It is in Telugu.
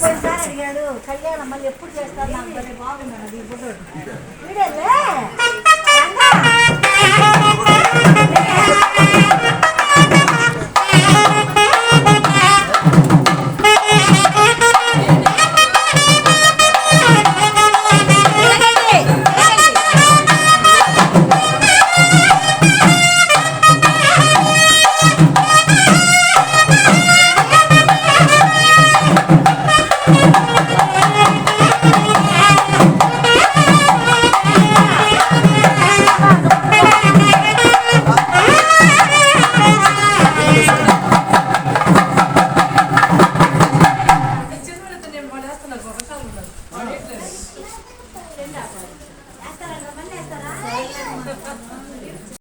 పోయినసారి అడిగాడు కళ్యాణం మళ్ళీ ఎప్పుడు చేస్తారు? నాకు బాగున్నాడు వీడే